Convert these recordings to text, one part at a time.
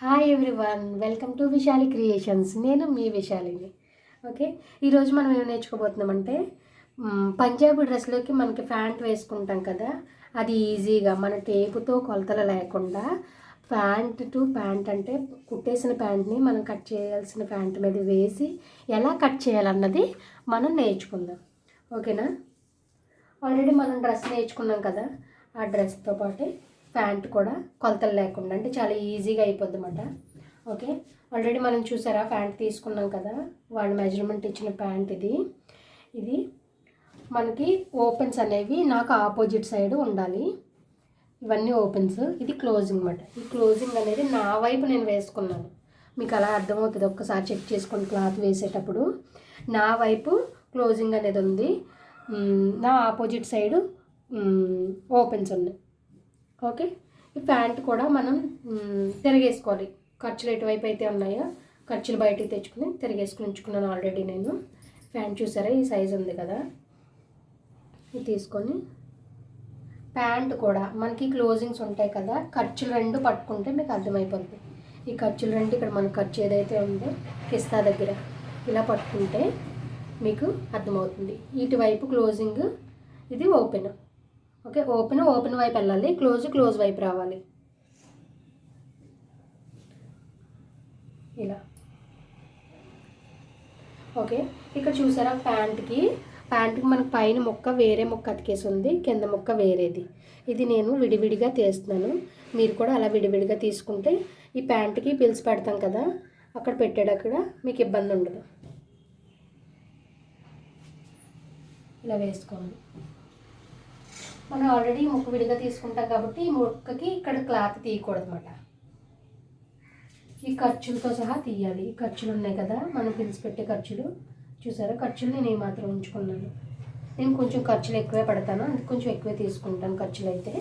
Hi everyone welcome to Vishali creations నేను మీ Vishalini okay ఈరోజు మనం ఏం నేర్చుకోబోతున్నామంటే పంజాబీ డ్రెస్లోకి మనకి ప్యాంట్ వేసుకుంటాం కదా అది ఈజీగా మన టేపుతో కొలతలు లేకుండా ప్యాంట్ టు ప్యాంట్ అంటే కుట్టేసిన ప్యాంట్ని మనం కట్ చేయాల్సిన ప్యాంట్ మీద వేసి ఎలా కట్ చేయాలన్నది మనం నేర్చుకుందాం. ఓకేనా ఆల్రెడీ మనం డ్రెస్ నేర్చుకున్నాం కదా ఆ డ్రెస్తో పాటు. ప్యాంట్ కూడా కొలతలు లేకుండా అంటే చాలా ఈజీగా అయిపోద్ది అన్నమాట ఓకే? ఆల్రెడీ మనం చూసారా ప్యాంట్ తీసుకున్నాం కదా వాళ్ళు మెజర్మెంట్ ఇచ్చిన ప్యాంట్ ఇది. ఇది మనకి ఓపెన్స్ అనేవి నాకు ఆపోజిట్ సైడ్ ఉండాలి. ఇవన్నీ ఓపెన్స్ ఇది క్లోజింగ్ అన్నమాట. ఈ క్లోజింగ్ అనేది నా వైపు నేను వేసుకున్నాను. మీకు అలా అర్థమవుతుంది ఒక్కసారి చెక్ చేసుకొని క్లాత్ వేసేటప్పుడు. నా వైపు క్లోజింగ్ అనేది ఉంది. నా ఆపోజిట్ సైడు ఓపెన్స్ ఉన్నాయి. ఓకే? ఈ ప్యాంట్ కూడా మనం తిరగేసుకోవాలి తిరిగేసుకోవాలి. ఖర్చులు ఎటువైపు అయితే ఉన్నాయో ఖర్చులు బయటికి తెచ్చుకుని తిరిగేసుకుని ఉంచుకున్నాను ఆల్రెడీ నేను. ప్యాంట్ చూసారా? ఈ సైజ్ ఉంది కదా. ఇది తీసుకొని ప్యాంట్ కూడా మనకి క్లోజింగ్స్ ఉంటాయి కదా ఖర్చులు రెండు పట్టుకుంటే మీకు అర్థమైపోతుంది ఈ ఖర్చులు రెండు ఇక్కడ మన ఖర్చు ఏదైతే ఉందో కిస్తా దగ్గర ఇలా పట్టుకుంటే మీకు అర్థమవుతుంది. ఇటువైపు క్లోజింగ్ ఇది ఓపెన్ ఓకే ఓపెన్ ఓపెన్ వైపు వెళ్ళాలి. క్లోజ్ క్లోజ్ వైపు రావాలి. ఇలా. ఓకే ఇక్కడ చూసారా ప్యాంట్కి ప్యాంట్కి మనకు పైన ముక్క వేరే మొక్క అతికేసి ఉంది కింద ముక్క వేరేది. ఇది నేను విడివిడిగా తీస్తున్నాను. మీరు కూడా అలా విడివిడిగా తీసుకుంటే ఈ ప్యాంట్కి పిలిచి పెడతాం కదా అక్కడ పెట్టాడు అక్కడ మీకు ఇబ్బంది ఉండదు ఇలా వేసుకోండి. మనం ఆల్రెడీ ముక్క విడిగా తీసుకుంటాం కాబట్టి ఈ ముక్కకి ఇక్కడ క్లాత్ తీయకూడదు అనమాట ఈ ఖర్చులతో సహా తీయాలి. ఈ ఖర్చులు ఉన్నాయి కదా మనం పిలిచి పెట్టే ఖర్చులు. చూసారా? ఖర్చులు నేను ఏమాత్రం ఉంచుకున్నాను. నేను కొంచెం ఖర్చులు ఎక్కువే పడతాను. అందుకు కొంచెం ఎక్కువే తీసుకుంటాను ఖర్చులు అయితే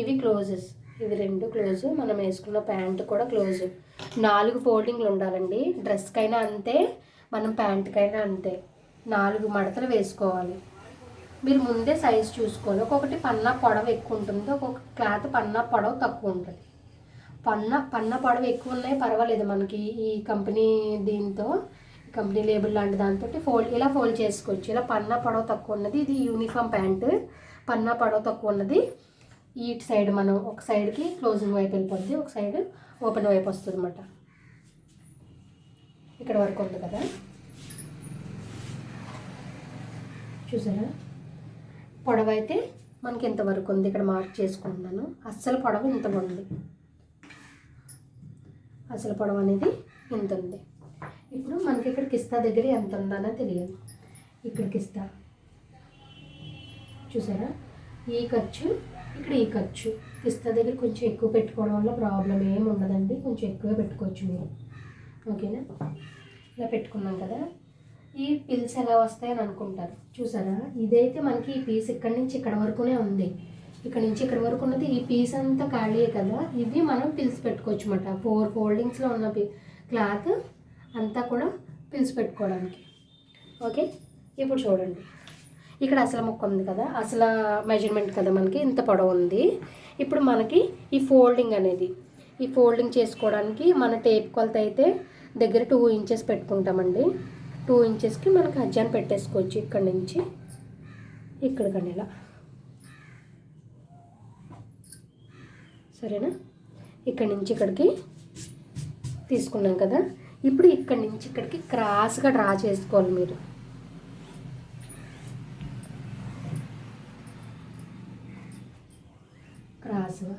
ఇవి క్లోజెస్ ఇవి రెండు క్లోజ్ మనం వేసుకున్న ప్యాంట్ కూడా క్లోజ్ నాలుగు ఫోల్డింగ్లు ఉండాలండి. డ్రెస్కైనా అంతే మనం ప్యాంట్కైనా అంతే. నాలుగు మడతలు వేసుకోవాలి. మీరు ముందే సైజ్ చూసుకోవాలి ఒక్కొక్కటి పన్నా పొడవు ఎక్కువ ఉంటుంది. ఒక్కొక్క క్లాత్ పన్నా పొడవు తక్కువ ఉంటుంది. పన్న పన్న పొడవు ఎక్కువ ఉన్నాయి పర్వాలేదు మనకి. ఈ కంపెనీ దీంతో కంపెనీ లేబుల్ లాంటి దాంతో ఫోల్డ్ ఇలా ఫోల్డ్ చేసుకోవచ్చు. ఇలా పన్న పొడవు తక్కువ ఉన్నది. ఇది యూనిఫామ్ ప్యాంట్ పన్న పొడవు తక్కువ ఉన్నది. ఇటు సైడ్ మనం ఒక సైడ్కి క్లోజింగ్ వైపు వెళ్ళిపోద్ది. ఒక సైడ్ ఓపెన్ వైపు వస్తుంది అనమాట ఇక్కడ వరకు ఉంది కదా. చూసారా? పొడవు అయితే మనకి ఇంతవరకు ఉంది? ఇక్కడ మార్క్ చేసుకుంటున్నాను. అస్సలు పొడవు ఇంత ఉంది. అసలు పొడవు అనేది ఇంత ఉంది. ఇప్పుడు మనకి ఇక్కడ కిస్తా దగ్గర ఎంత ఉందనో తెలియదు. ఇక్కడ కిస్తా. చూసారా? ఈ ఖర్చు ఇక్కడ ఈ ఖర్చు. కిస్తా దగ్గర కొంచెం ఎక్కువ పెట్టుకోవడం వల్ల ప్రాబ్లం ఏమి ఉండదండి. కొంచెం ఎక్కువే పెట్టుకోవచ్చు మీరు. ఓకేనా? ఇలా పెట్టుకున్నాం కదా. ఈ పిల్స్ ఎలా వస్తాయని అనుకుంటారు. చూసారా? ఇదైతే మనకి ఈ పీస్ ఇక్కడి నుంచి ఇక్కడ వరకునే ఉంది. ఇక్కడ నుంచి ఇక్కడ వరకు ఉన్నది ఈ పీస్ అంతా ఖాళీయే కదా. ఇవి మనం పిల్స్ పెట్టుకోవచ్చు అనమాట ఫోర్ ఫోల్డింగ్స్లో ఉన్న క్లాత్ అంతా కూడా పిల్స్ పెట్టుకోవడానికి. ఓకే ఇప్పుడు చూడండి. ఇక్కడ అసలు ముక్క ఉంది కదా. అసలు మెజర్మెంట్ కదా మనకి. ఇంత పొడవు ఉంది. ఇప్పుడు మనకి ఈ ఫోల్డింగ్ అనేది. ఈ ఫోల్డింగ్ చేసుకోవడానికి మన టేప్ కొలత అయితే దగ్గర టూ ఇంచెస్ పెట్టుకుంటామండి. టూ ఇంచెస్కి మనకి అజ్జాన్ పెట్టేసుకోవచ్చు ఇక్కడ నుంచి. ఇక్కడికండి ఇలా. సరేనా? ఇక్కడి నుంచి ఇక్కడికి తీసుకున్నాం కదా. ఇప్పుడు ఇక్కడి నుంచి ఇక్కడికి క్రాస్గా డ్రా చేసుకోవాలి మీరు. క్రాస్గా.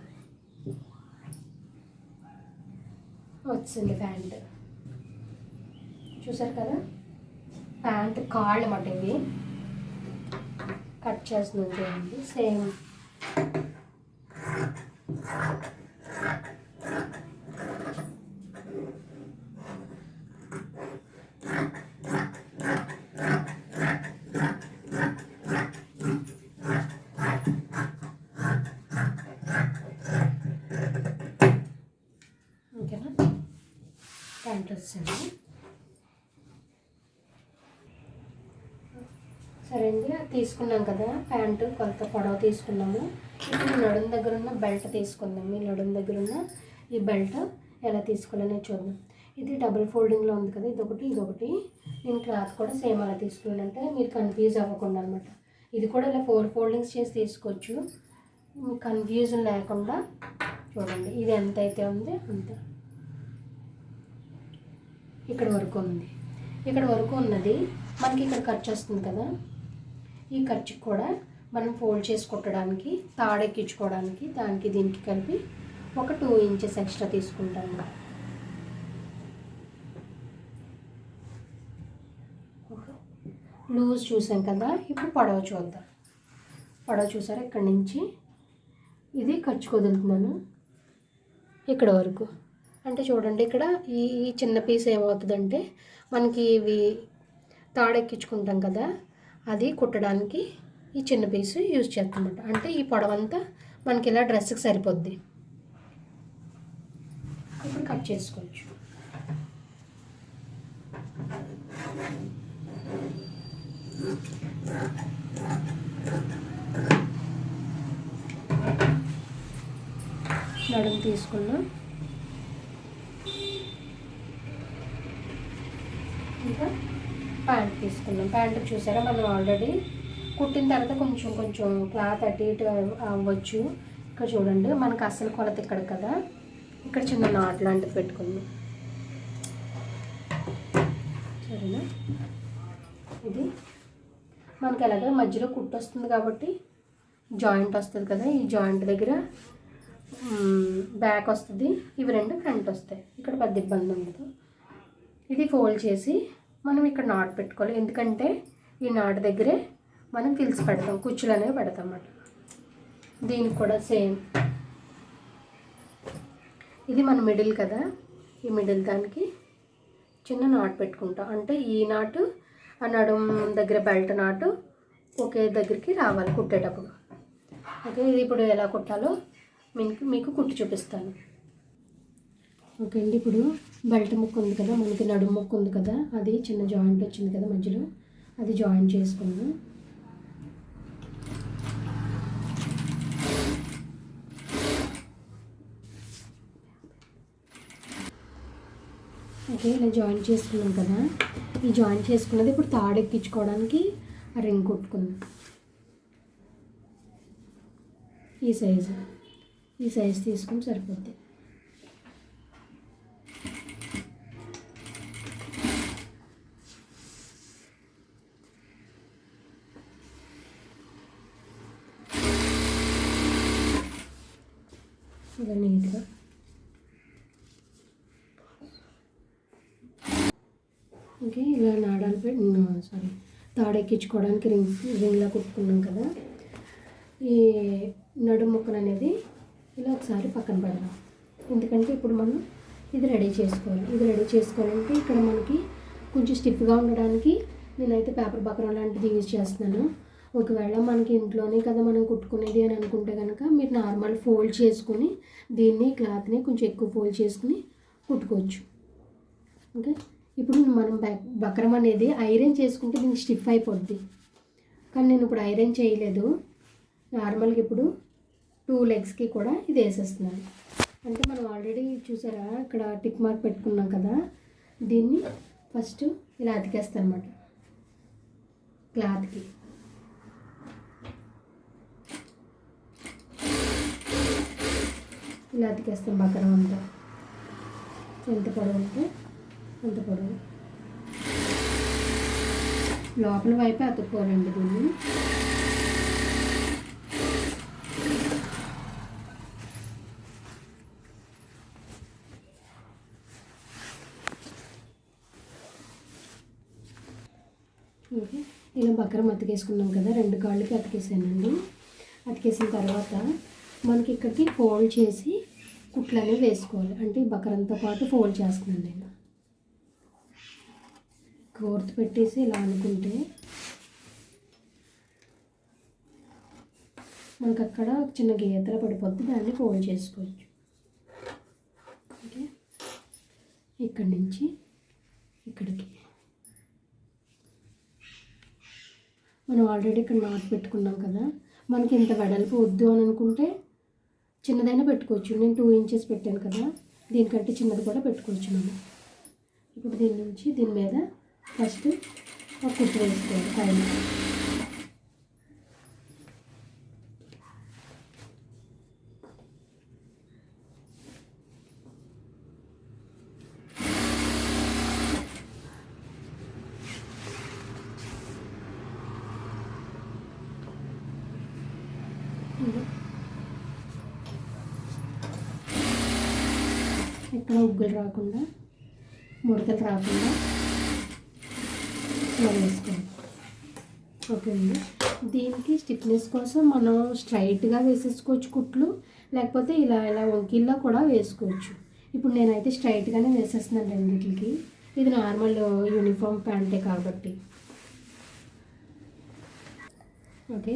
వచ్చింది ప్యాంట్. చూసారు కదా? ప్యాంట్ కాళ్ళు అన్నమాట ఇవి. కట్ చేస్తున్నాం చూడండి. సేమ్. ఓకేనా? ప్యాంట్ వచ్చింది సరే అండి తీసుకున్నాం కదా ప్యాంటు కొలత పొడవు తీసుకున్నాము. ఇప్పుడు నడుం దగ్గర ఉన్న బెల్ట్ తీసుకుందాం. మీ నడుం దగ్గర ఉన్న ఈ బెల్ట్ ఎలా తీసుకోవాలనే చూద్దాం. ఇది డబుల్ ఫోల్డింగ్లో ఉంది కదా ఇదొకటి ఇదొకటి. నేను క్లాత్ కూడా సేమ్ అలా తీసుకున్నానంటే మీరు కన్ఫ్యూజ్ అవ్వకుండా అనమాట ఇది కూడా ఇలా ఫోర్ ఫోల్డింగ్స్ చేసి తీసుకోవచ్చు. మీకు కన్ఫ్యూజన్ లేకుండా చూడండి ఇది ఎంత అయితే ఉంది అంత. ఇక్కడ వరకు ఉంది. ఇక్కడ వరకు ఉన్నది మనకి ఇక్కడ ఖర్చు వస్తుంది కదా. ఈ ఖర్చుకి కూడా మనం ఫోల్డ్ చేసి కుట్టడానికి తాడెక్కించుకోవడానికి దానికి దీనికి కలిపి ఒక టూ ఇంచెస్ ఎక్స్ట్రా తీసుకుంటాము లూజ్ చూసాం కదా ఇప్పుడు పొడవ చూద్దాం. పొడవ చూసారా? ఇక్కడి నుంచి ఇది ఖర్చు వదులుతున్నాను ఇక్కడ వరకు. అంటే చూడండి ఇక్కడ ఈ ఈ చిన్న పీస్ ఏమవుతుందంటే మనకి ఇవి తాడెక్కించుకుంటాం కదా అది కుట్టడానికి ఈ చిన్న పీసు యూజ్ చేస్తామన్నమాట. అంటే ఈ పొడవంతా మనకి ఇలా డ్రెస్కి సరిపోద్ది. ఇప్పుడు కట్ చేసుకోవచ్చు. నడుము తీసుకున్నాం. ఇంకా ప్యాంట్ తీసుకున్నాం. ప్యాంట్ చూసారా? మనం ఆల్రెడీ కుట్టిన తర్వాత కొంచెం కొంచెం క్లాత్ అటు ఇటు అవ్వచ్చు. ఇక్కడ చూడండి మనకు అసలు కొలత ఇక్కడ కదా? ఇక్కడ చిన్న నాట్ లాంటిది పెట్టుకుందాం. సరేనా? ఇది మనకి ఎలాగ మధ్యలో కుట్టు వస్తుంది కాబట్టి జాయింట్ వస్తుంది కదా? ఈ జాయింట్ దగ్గర బ్యాక్ వస్తుంది. ఇవి రెండు ఫ్రంట్ వస్తాయి. ఇక్కడ పెద్ద ఇబ్బంది ఉండదు. ఇది ఫోల్డ్ చేసి మనం ఇక్కడ నాట్ పెట్టుకోవాలి. ఎందుకంటే ఈ నాట్ దగ్గరే మనం పిలిచి పెడతాం కుచ్చులు అనేవి పెడతాం అన్నమాట. దీనికి కూడా సేమ్. ఇది మన మిడిల్ కదా. ఈ మిడిల్ దానికి చిన్న నాట్ పెట్టుకుంటాం. అంటే ఈ నాటు ఆ నడుం దగ్గర బెల్ట్ నాటు ఒకే దగ్గరికి రావాలి కుట్టేటప్పుడు. ఓకే ఇది ఇప్పుడు ఎలా కుట్టాలో మీకు మీకు కుట్టి చూపిస్తాను. ఓకే అండి ఇప్పుడు బెల్ట్ ముక్కు ఉంది కదా మనకి నడుము ముక్కు ఉంది కదా అది చిన్న జాయింట్ వచ్చింది కదా మధ్యలో అది జాయిన్ చేసుకుందాం. ఓకే ఇలా జాయిన్ చేసుకున్నాం కదా ఈ జాయిన్ చేసుకున్నది ఇప్పుడు తాడు ఎక్కించుకోవడానికి ఆ రింగ్ కొట్టుకుందాం. ఈ సైజు ఈ సైజు తీసుకుని సరిపోద్ది. ఇలా నీట్గా. ఓకే ఇలా నాడాలు పెట్టి సారీ తాడెక్కించుకోవడానికి రింగ్ రింగ్లా కుట్టుకున్నాం కదా. ఈ నడుము ముక్కలు అనేది ఇలా ఒకసారి పక్కన పెడదాం. ఎందుకంటే ఇప్పుడు మనం ఇది రెడీ చేసుకోవాలి. ఇది రెడీ చేసుకోవాలంటే ఇక్కడ మనకి కొంచెం స్టిఫ్గా ఉండడానికి నేనైతే పేపర్ బకరం లాంటిది యూజ్ చేస్తున్నాను. ఒకవేళ మనకి ఇంట్లోనే కదా మనం కుట్టుకునేది అని అనుకుంటే కనుక మీరు నార్మల్ ఫోల్డ్ చేసుకుని దీన్ని క్లాత్ని కొంచెం ఎక్కువ ఫోల్డ్ చేసుకుని కుట్టుకోవచ్చు. ఓకే? ఇప్పుడు మనం బ- బక్రం అనేది ఐరన్ చేసుకుంటే దీనికి స్టిఫ్ అయిపోద్ది. కానీ నేను ఇప్పుడు ఐరన్ చేయలేదు. నార్మల్గా ఇప్పుడు టూ లెగ్స్కి కూడా ఇది వేసేస్తున్నాను. అంటే మనం ఆల్రెడీ చూసారా? ఇక్కడ టిక్ మార్క్ పెట్టుకున్నాం కదా? దీన్ని ఫస్ట్ ఇలా అతికేస్తాను అనమాట క్లాత్కి. ఇలా అతికేస్తాం బకరం అంతా ఎంత పొడవు ఉంటే అంత పొడవు. లోపల వైపే అతుక్కోవాలండి దీన్ని. ఓకే ఇలా బకరం అతికేసుకున్నాం కదా రెండు కాళ్ళకి అతికేసానండి. అతికేసిన తర్వాత మనకి ఇక్కడికి ఫోల్డ్ చేసి కుట్లు అనేవి వేసుకోవాలి. అంటే ఈ బకరంతో పాటు ఫోల్డ్ చేస్తున్నాను నేను. కోర్తు పెట్టేసి ఇలా అనుకుంటే మనకు అక్కడ చిన్న గీతలు పడిపోద్ది దాన్ని ఫోల్డ్ చేసుకోవచ్చు. ఓకే? ఇక్కడి నుంచి ఇక్కడికి. మనం ఆల్రెడీ ఇక్కడ నాట్ పెట్టుకున్నాం కదా. మనకి ఇంత వెడల్పు వద్దు అని అనుకుంటే చిన్నదైనా పెట్టుకోవచ్చు. నేను టూ ఇంచెస్ పెట్టాను కదా దీనికంటే చిన్నది కూడా పెట్టుకోవచ్చు మనం. ఇప్పుడు దీని నుంచి దీని మీద ఫస్ట్ ఒక కుట్టు వేసుకోవాలి పైన. ఎక్కడ ఉగ్గులు రాకుండా ముడతలు రాకుండా వేసుకోండి ఓకే అండి దీనికి స్టిఫ్నెస్ కోసం మనం స్ట్రైట్గా వేసేసుకోవచ్చు కుట్లు లేకపోతే ఇలా ఇలా వంకిల్లో కూడా వేసుకోవచ్చు. ఇప్పుడు నేనైతే స్ట్రైట్గానే వేసేస్తున్నాను రెండింటికి ఇది నార్మల్ యూనిఫామ్ ప్యాంటే కాబట్టి. ఓకే?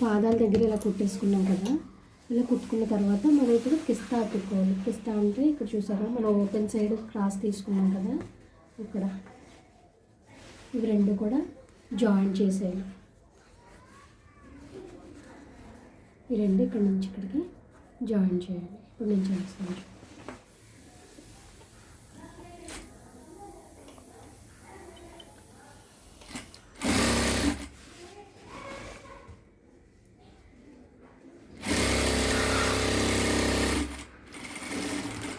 పాదాల దగ్గర ఇలా కుట్టేసుకున్నాం కదా. ఇలా కుట్టుకున్న తర్వాత మనం ఇప్పుడు కిస్తా పెట్టుకోవాలి కిస్తా అంటే ఇక్కడ చూసారా? మనం ఓపెన్ సైడ్ క్రాస్ తీసుకున్నాం కదా? ఇక్కడ. ఇవి రెండు కూడా జాయిన్ చేసేయాలి ఈ రెండు ఇక్కడ నుంచి ఇక్కడికి జాయిన్ చేయాలి ఇప్పుడు నేను చేస్తాను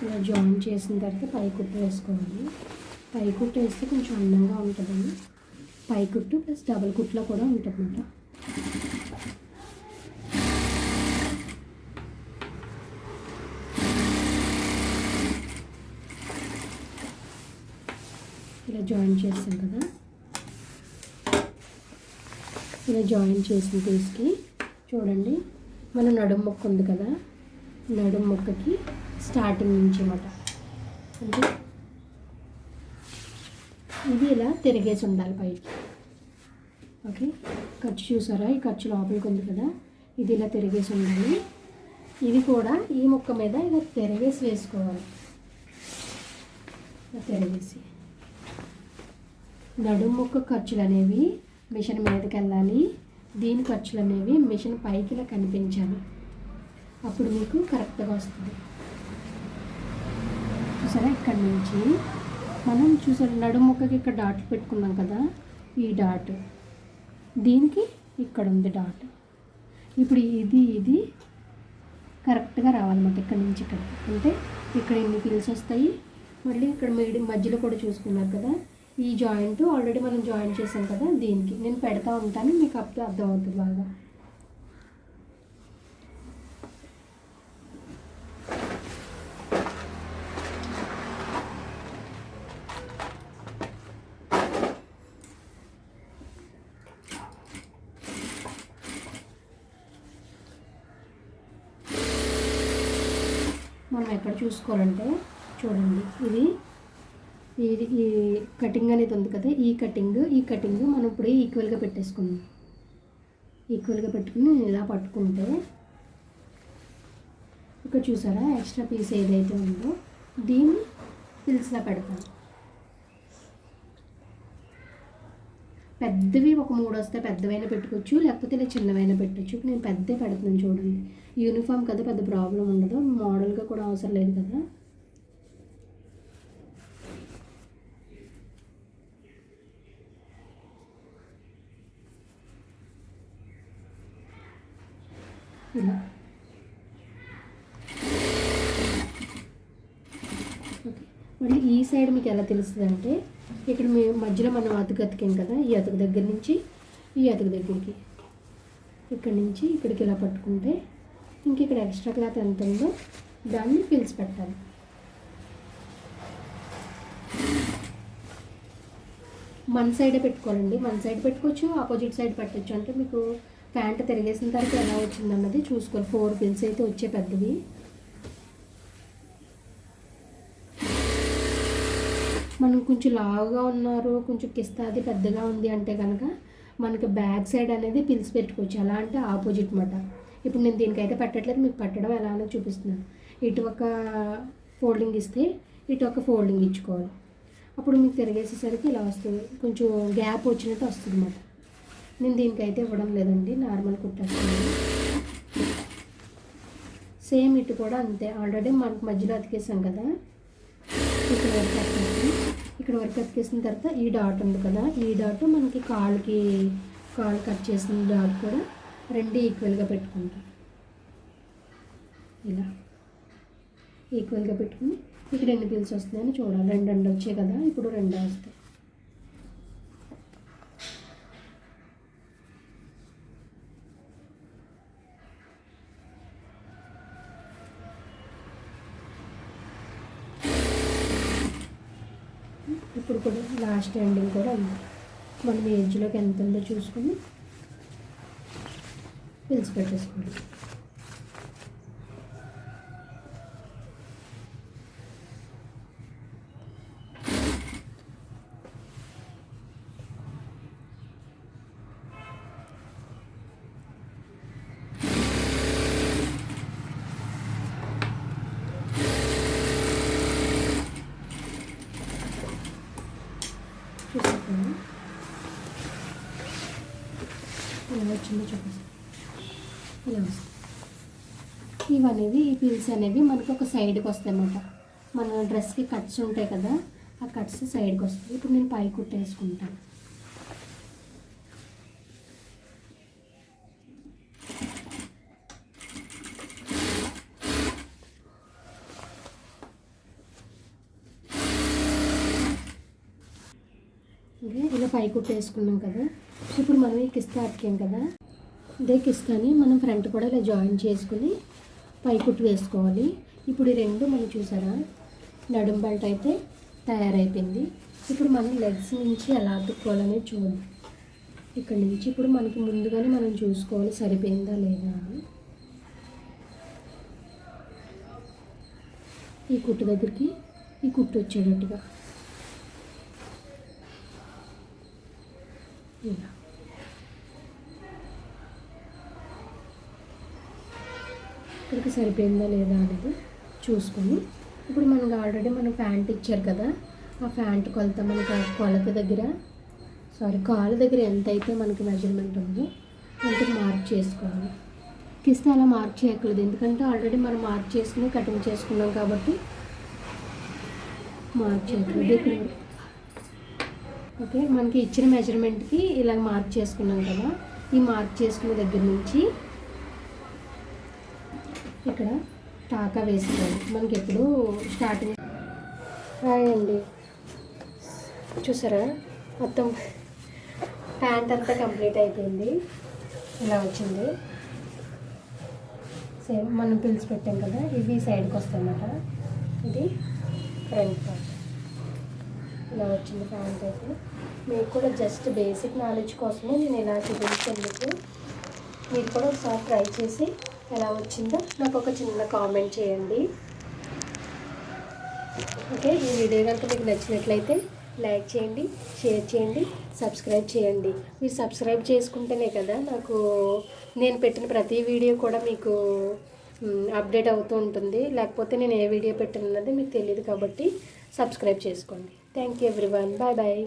ఇలా జాయిన్ చేసిన తర్వాత పై కుట్టు వేసుకోవాలి. పై కుట్టు వేస్తే కొంచెం అందంగా ఉంటుందండి పై కుట్టు ప్లస్ డబల్ కుట్లో కూడా ఉంటుందన్నమాట. ఇలా జాయిన్ చేస్తాం కదా. ఇలా జాయిన్ చేసిన పీస్కి చూడండి. మన నడుము మొక్క ఉంది కదా. నడుము మొక్కకి స్టార్టింగ్ నుంచి అన్నమాట. అంటే ఇది ఇలా తిరిగేసి ఉండాలి పైకి. ఓకే? ఖర్చు చూసారా? ఈ ఖర్చు లోపలికి ఉంది కదా. ఇది ఇలా తిరిగేసి ఉండాలి. ఇది కూడా ఈ ముక్క మీద ఇలా తిరిగేసి వేసుకోవాలి. ఇలా తిరిగేసి. నడుము ముక్క ఖర్చులు అనేవి మిషన్ మీదకి వెళ్ళాలి. దీని ఖర్చులు అనేవి మిషన్ పైకి ఇలా కనిపించాలి. అప్పుడు మీకు కరెక్ట్గా వస్తుంది. చూసారా? ఇక్కడ నుంచి మనం చూసారు నడుముక్కకి ఇక్కడ డాట్లు పెట్టుకున్నాం కదా ఈ డాట్. దీనికి ఇక్కడ ఉంది డాట్. ఇప్పుడు ఇది ఇది కరెక్ట్గా రావాలన్నమాట ఇక్కడ నుంచి ఇక్కడ. అంటే ఇక్కడ ఇన్ని పిల్స్ వస్తాయి? మళ్ళీ ఇక్కడ మీడియం మధ్యలో కూడా చూసుకున్నారు కదా ఈ జాయింట్ ఆల్రెడీ మనం జాయిన్ చేసాం కదా దీనికి. నేను పెడతా ఉంటాను మీకు అప్పుడు అర్థమవుతుంది బాగా మనం ఎక్కడ చూసుకోవాలంటే చూడండి ఇది ఇది ఈ కటింగ్ అనేది ఉంది కదా ఈ కటింగ్ ఈ కటింగ్ మనం ఇప్పుడు ఈక్వల్గా పెట్టేసుకుందాం. ఈక్వల్గా పెట్టుకుని ఇలా పట్టుకుంటే ఇక్కడ చూసారా ఎక్స్ట్రా పీస్ ఏదైతే ఉందో దీన్ని పిల్స్లా పెడతాను పెద్దవి ఒక మూడు వస్తే పెద్దవైనా పెట్టుకోవచ్చు లేకపోతే ఇలా చిన్నవైనా పెట్టచ్చు. నేను పెద్దవి పెడుతున్నాను చూడండి. యూనిఫామ్ కదా పెద్ద ప్రాబ్లం ఉండదు. మోడల్గా కూడా అవసరం లేదు కదా. ఇలా. ఓకే. మళ్ళీ ఈ సైడ్ మీకు ఎలా తెలుస్తుంది అంటే ఇక్కడ మీ మధ్యలో మనం అతుకు అతికాం కదా ఈ అతుకు దగ్గర నుంచి ఈ అతుకు దగ్గరికి. ఇక్కడ నుంచి ఇక్కడికి ఇలా పట్టుకుంటే ఇంక ఇక్కడ ఎక్స్ట్రా క్లాత్ ఎంత ఉందో దాన్ని పిలిచి పెట్టాలి. మన సైడే పెట్టుకోవాలండి. మన సైడ్ పెట్టుకోవచ్చు ఆపోజిట్ సైడ్ పెట్టచ్చు. అంటే మీకు ప్యాంట్ తిరిగేసిన తర్వాత ఎలా వచ్చింది అన్నది చూసుకోవాలి. ఫోర్ పిల్స్ అయితే వచ్చే పెద్దవి. మనం కొంచెం లావుగా ఉన్నారు కొంచెం కిస్తాది పెద్దగా ఉంది అంటే కనుక మనకి బ్యాక్ సైడ్ అనేది పిలిచి పెట్టుకోవచ్చు. ఎలా అంటే ఆపోజిట్ మాట. ఇప్పుడు నేను దీనికైతే పెట్టట్లేదు మీకు పెట్టడం ఎలా అనేది చూపిస్తున్నాను. ఇటు ఒక ఫోల్డింగ్ ఇస్తే ఇటు ఒక ఫోల్డింగ్ ఇచ్చుకోవాలి. అప్పుడు మీకు తిరిగేసేసరికి ఇలా వస్తుంది. కొంచెం గ్యాప్ వచ్చినట్టు వస్తుంది అన్నమాట నేను దీనికైతే ఇవ్వడం లేదండి నార్మల్ కుట్టేస్తున్నాను సేమ్ ఇటు కూడా అంతే. ఆల్రెడీ మనకు మధ్యలో అతికేసాం కదా. ఇక్కడ వరకు అతికేసి. ఇక్కడ వరకు అతికేసిన తర్వాత ఈ డాట్ ఉంది కదా. ఈ డాట్ మనకి కాళ్ళకి కాలు కట్ చేసిన డాట్ కూడా రెండు ఈక్వల్గా పెట్టుకుంటాం. ఇలా. ఈక్వల్గా పెట్టుకుని ఇక్కడ ఎన్ని పిల్స్ వస్తున్నాయని చూడాలి. రెండు రెండు వచ్చాయి కదా ఇప్పుడు రెండు వస్తాయి. ఇప్పుడు కూడా లాస్ట్ ఎండింగ్ కూడా ఉంది. మనం ఏజ్లోకి ఎంత ఉందో చూసుకొని పిలిచి పెట్టేసుకోండి చూసుకోండి ఇలా వచ్చిందో చూపిస్తాను ఇలా వస్తుంది అనేది ఈ పిల్స్ అనేవి మనకు ఒక సైడ్కి వస్తాయి అన్నమాట మన డ్రెస్కి కట్స్ ఉంటాయి కదా ఆ కట్స్ సైడ్కి వస్తాయి. ఇప్పుడు నేను పై కుట్టేసుకుంటాను ఇలా పై కుట్టేసుకున్నాం కదా. ఇప్పుడు మనం ఈ కిస్తా అతికాం కదా. ఇదే కిస్తాని మనం ఫ్రంట్ కూడా ఇలా జాయిన్ చేసుకుని పై కుట్టు వేసుకోవాలి. ఇప్పుడు ఈ రెండు మనం చూసారా? నడుం బెల్ట్ అయితే తయారైపోయింది. ఇప్పుడు మనం లెగ్స్ నుంచి ఎలా అతుక్కోవాలనేది చూడాలి ఇక్కడ నుంచి ఇప్పుడు మనకి ముందుగానే మనం చూసుకోవాలి సరిపోయిందా లేదా అని. ఈ కుట్టు దగ్గరికి ఈ కుట్టు వచ్చేటట్టుగా. ఇలా. ఇక్కడికి సరిపోయిందా లేదా అనేది చూసుకొని. ఇప్పుడు మనకు ఆల్రెడీ మనం ప్యాంట్ ఇచ్చారు కదా ఆ ప్యాంట్ కొలత మనకి ఆ కొలత దగ్గర సారీ కాలు దగ్గర ఎంత అయితే మనకి మెజర్మెంట్ ఉందో అంత మార్క్ చేసుకోవాలి. కిస్తే అలా మార్క్ చేయక్కర్లేదు ఎందుకంటే ఆల్రెడీ మనం మార్క్ చేసుకుని కటింగ్ చేసుకున్నాం కాబట్టి మార్క్ చేయక్కర్లేదు ఇక్కడ ఓకే మనకి ఇచ్చిన మెజర్మెంట్కి ఇలా మార్క్ చేసుకున్నాం కదా ఈ మార్క్ చేసుకున్న దగ్గర నుంచి ఇక్కడ టాకా వేసుకోవాలి. మనకి ఎప్పుడు స్టార్టింగ్ హాయ్ అండి చూసారా? మొత్తం ప్యాంట్ అంతా కంప్లీట్ అయిపోయింది. ఇలా వచ్చింది. సేమ్ మనం పిలిచి పెట్టాం కదా ఇవి సైడ్కి వస్తాయన్నమాట. ఇది ఫ్రంట్ పార్ట్. ఇలా వచ్చింది ప్యాంట్ అయితే. మీకు కూడా జస్ట్ బేసిక్ నాలెడ్జ్ కోసమే నేను ఇలా చూపించేందుకు మీరు కూడా ఒకసారి ట్రై చేసి ఎలా వచ్చిందో నాకు ఒక చిన్న కామెంట్ చేయండి. ఓకే ఈ వీడియో కనుక మీకు నచ్చినట్లయితే లైక్ చేయండి షేర్ చేయండి సబ్స్క్రైబ్ చేయండి. మీరు సబ్స్క్రైబ్ చేసుకుంటేనే కదా నాకు నేను పెట్టిన ప్రతి వీడియో కూడా మీకు అప్డేట్ అవుతూ ఉంటుంది. లేకపోతే నేను ఏ వీడియో పెట్టినది మీకు తెలియదు కాబట్టి సబ్స్క్రైబ్ చేసుకోండి. Thank you everyone bye bye